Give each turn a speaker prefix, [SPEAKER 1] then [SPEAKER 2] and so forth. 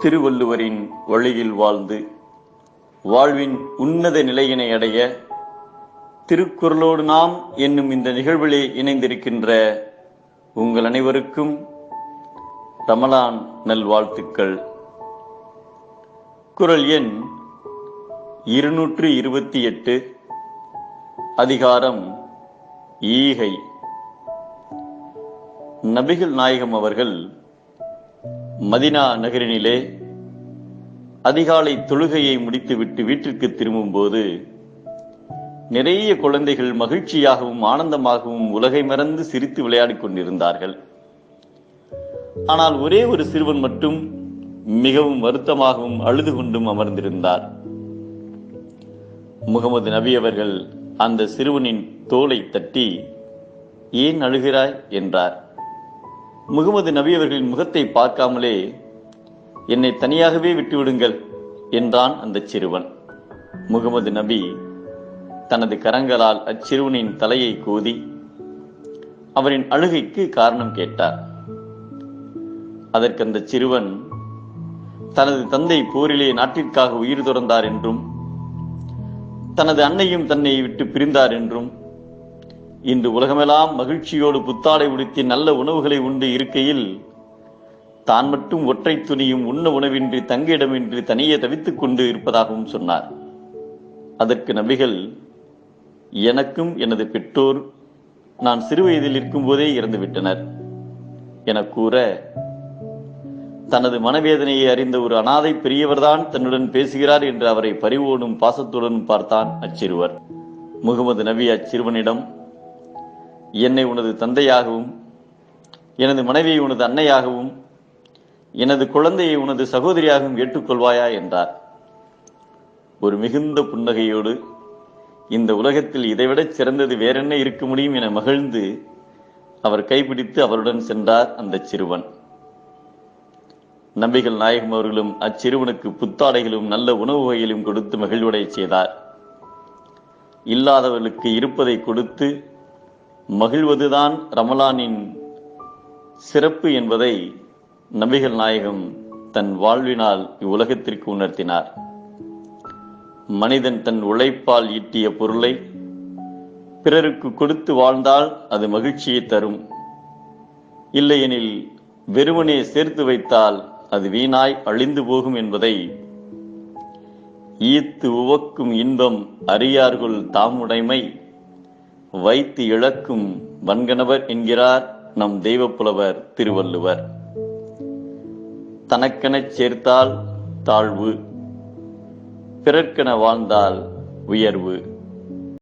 [SPEAKER 1] திருவள்ளுவரின் வழியில் வாழ்ந்து வாழ்வின் உன்னத நிலையினை அடைய திருக்குறளோடு நாம் என்னும் இந்த நிகழ்விலே இணைந்திருக்கின்ற உங்கள் அனைவருக்கும் ரமலான் நல்வாழ்த்துக்கள். குரல் எண் இருநூற்று இருபத்தி எட்டு அதிகாரம் ஈகை. நபிகள் நாயகம் அவர்கள் மதினா நகரினிலே அதிகாலை தொழுகையை முடித்துவிட்டு வீட்டிற்கு திரும்பும்போது நிறைய குழந்தைகள் மகிழ்ச்சியாகவும் ஆனந்தமாகவும் உலகை மறந்து சிரித்து விளையாடிக் கொண்டிருந்தார்கள். ஆனால் ஒரே ஒரு சிறுவன் மட்டும் மிகவும் வருத்தமாகவும் அழுது கொண்டும் அமர்ந்திருந்தார். முகமது நபி அவர்கள் அந்த சிறுவனின் தோலை தட்டி ஏன் அழுகிறாய்? என்றார். முகமது நபி அவர்களின் முகத்தை பார்க்காமலே என்னை தனியாகவே விட்டுவிடுங்கள் என்றான் அந்த சிறுவன். முகமது நபி தனது கரங்களால் அச்சிறுவனின் தலையை கோதி அவரின் அழுகைக்கு காரணம் கேட்டார். அதற்கு அந்த சிறுவன் தனது தந்தை போரிலே நாட்டிற்காக உயிர் துறந்தார் என்றும் தனது அன்னையும் தன்னை விட்டு பிரிந்தார் என்றும் இன்று உலகமெல்லாம் மகிழ்ச்சியோடு புத்தாடை உடுத்தி நல்ல உணவுகளை உண்டு இருக்கையில் தான் மட்டும் ஒற்றை துணியும் உண்ண உணவின்றி தங்க இடமின்றி தனியே தவித்துக் கொண்டு இருப்பதாகவும் சொன்னார். அதற்கு நபிகள் எனக்கும் எனது பெற்றோர் நான் சிறுவயதில் இருக்கும்போதே இறந்துவிட்டனர். என கூற தனது மனவேதனையை அறிந்த ஒரு அனாதை பெரியவர்தான் தன்னுடன் பேசுகிறார் என்று அவரை பரிவோடும் பாசத்துடன் பார்த்தான் அச்சிறுவர். முகமது நபி அச்சிறுவனிடம் என்னை உனது தந்தையாகவும் எனது மனைவியை உனது அன்னையாகவும் எனது குழந்தையை உனது சகோதரியாகவும் ஏற்றுக்கொள்வாயா என்றார். ஒரு மிகுந்த புன்னகையோடு இந்த உலகத்தில் இதைவிட சிறந்தது வேறென்ன இருக்க முடியும் என மகிழ்ந்து அவர் கைப்பிடித்து அவருடன் சென்றார் அந்த சிறுவன். நம்பிகள் நாயகம் அவர்களும் அச்சிறுவனுக்கு புத்தாடைகளும் நல்ல உணவு வகையிலும் கொடுத்து மகிழ்வடை செய்தார். இல்லாதவர்களுக்கு இருப்பதை கொடுத்து மகிழ்வதுதான் ரமலானின் சிறப்பு என்பதை நபிகள் நாயகம் தன் வாழ்வினால் இவ்வுலகத்திற்கு உணர்த்தினார். மனிதன் தன் உழைப்பால் ஈட்டிய பொருளை பிறருக்கு கொடுத்து வாழ்ந்தால் அது மகிழ்ச்சியை தரும். இல்லையெனில் வெறுமனே சேர்த்து வைத்தால் அது வீணாய் அழிந்து போகும் என்பதை ஈத்து உவக்கும் இன்பம் அறியார்குள் தாமுடைமை வைத்து இழக்கும் வன்கணவர் என்கிறார் நம் தெய்வப்புலவர் திருவள்ளுவர். தனக்கெனச் சேர்த்தால் தாழ்வு பிறர்க்கென வாழ்ந்தால் உயர்வு.